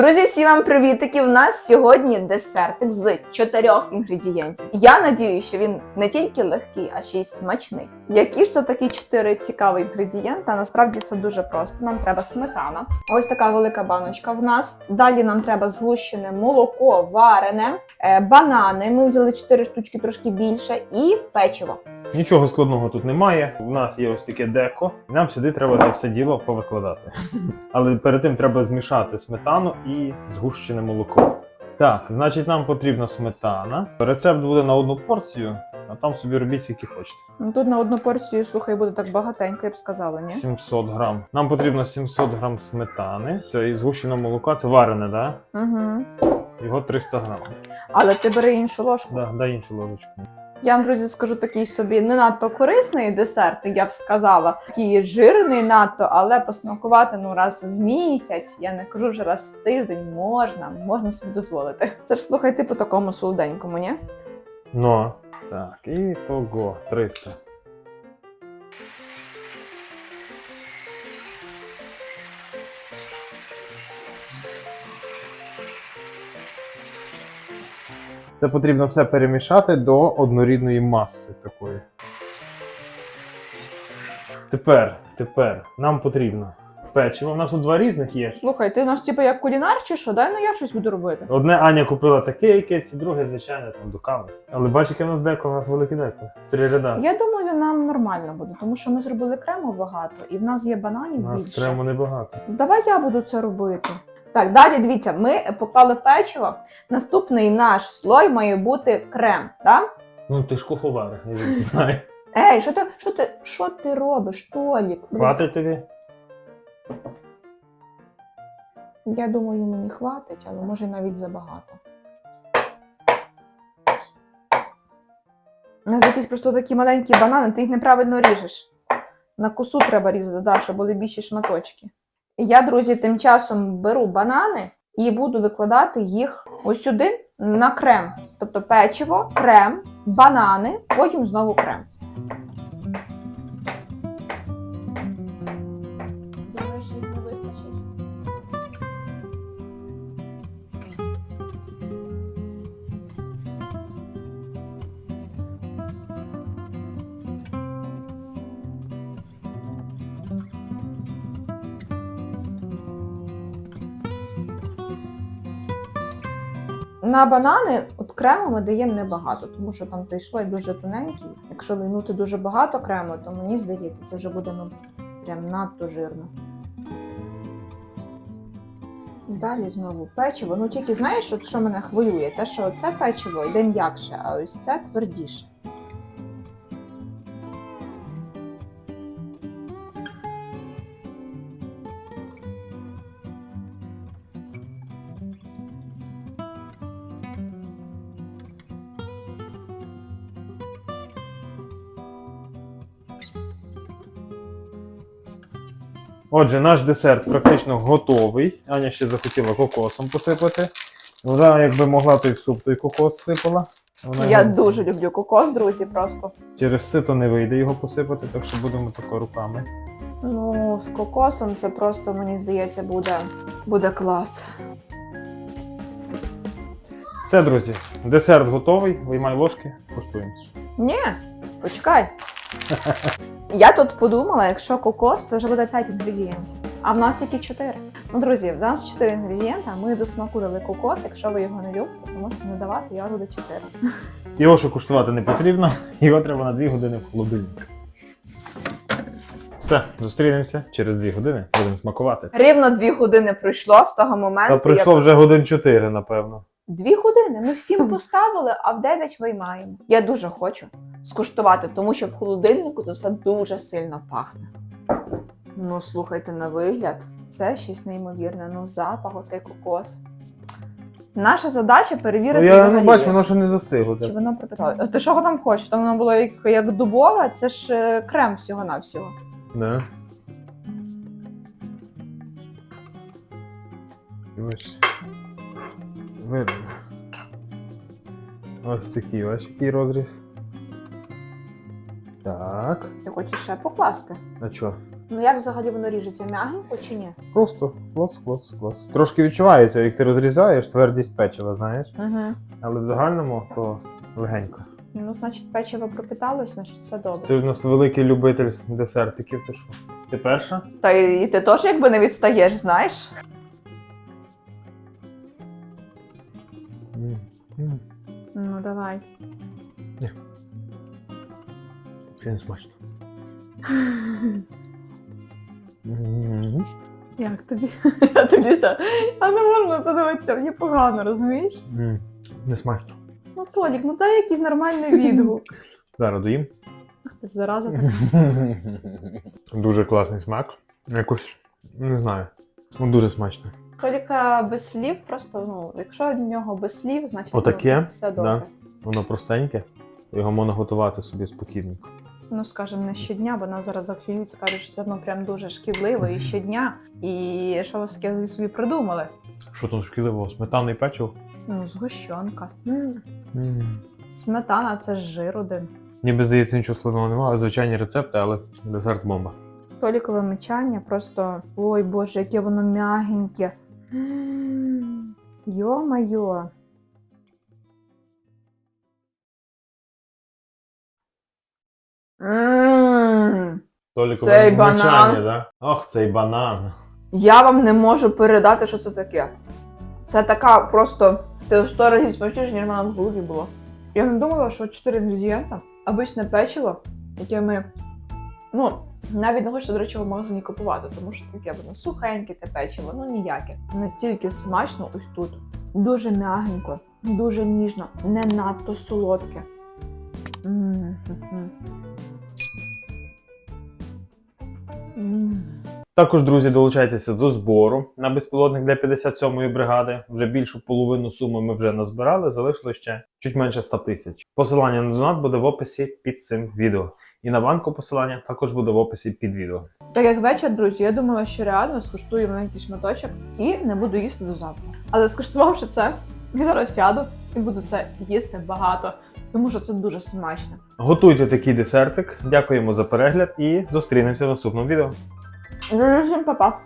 Друзі, всі вам привітики! У нас сьогодні десертик з чотирьох інгредієнтів. Я надію, що він не тільки легкий, а ще й смачний. Які ж це такі чотири цікаві інгредієнти? Насправді все дуже просто. Нам треба сметана. Ось така велика баночка в нас. Далі нам треба згущене молоко, варене, е, банани. Ми взяли чотири штучки трошки більше, і печиво. Нічого складного тут немає. У нас є ось таке деко. Нам сюди треба це все діло повикладати. Але перед тим треба змішати сметану і згущене молоко. Так, значить, нам потрібна сметана. Рецепт буде на одну порцію, а там собі робіть, скільки хочете. Ну тут на одну порцію, слухай, буде так багатенько, я б сказала, ні? 700 грам. Нам потрібно 700 грам сметани. Це і згущене молоко, це варене, да? Угу. Його 300 грам. Але ти бери іншу ложку. Да, дай іншу ложечку. Я вам, друзі, скажу такий собі не надто корисний десерт, я б сказала. Такий жирний надто, але посмакувати ну раз в місяць. Я не кажу вже раз в тиждень. Можна, можна собі дозволити. Це ж слухай, ти по такому солоденькому, ні? Ну, так, і того 300. Це потрібно все перемішати до однорідної маси такої. Тепер, тепер нам потрібно печиво. У нас тут два різних є. Слухай, ти у нас типу як кулінар чи що? Дай ну я щось буду робити. Одне Аня купила таке якесь, друге, звичайно, там до кави. Але бач, яке в нас деко, у нас велике деко. Три ряда. Я думаю, нам нормально буде, тому що ми зробили крему багато, і в нас є У бананів нас більше. крему небагато. Давай я буду це робити. Так, далі дивіться, ми поклали печиво. Наступний наш слой має бути крем. Да? Ну, ти ж куховар, я не знаю. Ей, що ти, що ти, що ти робиш, Толік? Хватить тобі? Я думаю, мені хватить, але може навіть забагато. У нас якісь просто такі маленькі банани, ти їх неправильно ріжеш. На косу треба різати, да, щоб були більші шматочки. Я, друзі, тим часом беру банани і буду викладати їх ось сюди на крем. Тобто печиво, крем, банани, потім знову крем. На банани от крему ми даємо небагато, тому що там той слой дуже тоненький. Якщо линути дуже багато крему, то мені здається, це вже буде ну прям надто жирно. Далі знову печиво. Ну тільки знаєш, от що мене хвилює, те, що це печиво йде м'якше, а ось це твердіше. Отже, наш десерт практично готовий. Аня ще захотіла кокосом посипати. Вона, якби могла той суп, той кокос сипала. Вона Я його дуже люблю кокос, друзі, просто. через сито не вийде його посипати, так що будемо тако руками. Ну, з кокосом це просто, мені здається, буде, буде клас. Все, друзі, десерт готовий. Виймай ложки, куштуємо. Ні, почекай. Я тут подумала, якщо кокос, це вже буде 5 інгредієнтів. А в нас тільки 4. Ну, друзі, в нас 4 інгредієнти, а ми до смаку дали кокос. Якщо ви його не любите, то можете не давати, я буде 4. Його ще куштувати не потрібно, його треба на 2 години в холодильник. Все, зустрінемося через 2 години, будемо смакувати. Рівно 2 години пройшло з того моменту. Та пройшло вже годин 4, напевно. Дві години. Ми всім поставили, а в 9 виймаємо. Я дуже хочу скуштувати, тому що в холодильнику це все дуже сильно пахне. Ну, слухайте, на вигляд, це щось неймовірне. Ну, запах, оцей кокос. Наша задача перевірити. Ну, я взагалі, не бачу, воно ще не застигло. чи воно пропитало. А Ти що там хочеш? Там воно було як, як дубове, це ж е, крем всього-навсього. І Ось. Видно. Ось такий ось який розріз. Так. Ти хочеш ще покласти? А що? Ну як взагалі воно ріжеться? М'ягенько чи ні? Просто клоц, клоц, клоц. Трошки відчувається, як ти розрізаєш, твердість печива, знаєш. Угу. Але в загальному то легенько. Ну, значить, печиво пропиталось, значить все добре. Ти ж у нас великий любитель десертиків, ти що? Ти перша? Та і ти теж якби не відстаєш, знаєш? М, м, Ну, давай. Ще не смачно. Як тобі? Я тобі все. Я не можу на це дивитися, мені погано, розумієш? Не смачно. Ну, Толік, ну дай якийсь нормальний відгук. Зараз доїм. Ти Зараза так. Дуже класний смак. Якось, не знаю. Ну, Дуже смачно. Толіка без слів, просто, ну, якщо в нього без слів, значить Отаке, ну, все добре. Воно простеньке. Його можна готувати собі спокійно. Ну, скажімо, не щодня, бо нас зараз захилюють, скажуть, що це ну прям дуже шкідливо і щодня. І що ви таке собі придумали? Що там шкідливого? Сметана і печиво? Ну, згущенка. М. Сметана це ж жир один. Ніби здається, нічого складного немає, звичайні рецепти, але десерт бомба. Толікове мечання просто. Ой боже, яке воно м'ягеньке. М, Йо-майо. М, Толікове Цей банан. да? Ох, цей банан. Я вам не можу передати, що це таке. Це така просто. Це в 100 разів смачніше, ніж в мене в голові було. Я не думала, що 4 інгредієнта. Обичне печиво, яке ми. Ну, навіть не хочеться, до речі, в магазині купувати, тому що таке воно сухеньке те печиво, ну ніяке. Настільки смачно ось тут. Дуже м'ягенько, дуже ніжно, не надто солодке. М. М. Також, друзі, долучайтеся до збору на безпілотник для 57-ї бригади. Вже більшу половину суми ми вже назбирали, залишилось ще чуть менше 100 тисяч. Посилання на донат буде в описі під цим відео. І на банку посилання також буде в описі під відео. Так як вечір, друзі, я думала, що реально скуштую маленький шматочок і не буду їсти до завтра. Але скуштувавши це, я зараз сяду і буду це їсти багато, тому що це дуже смачно. Готуйте такий десертик. Дякуємо за перегляд і зустрінемося в наступному відео. Всім па-па!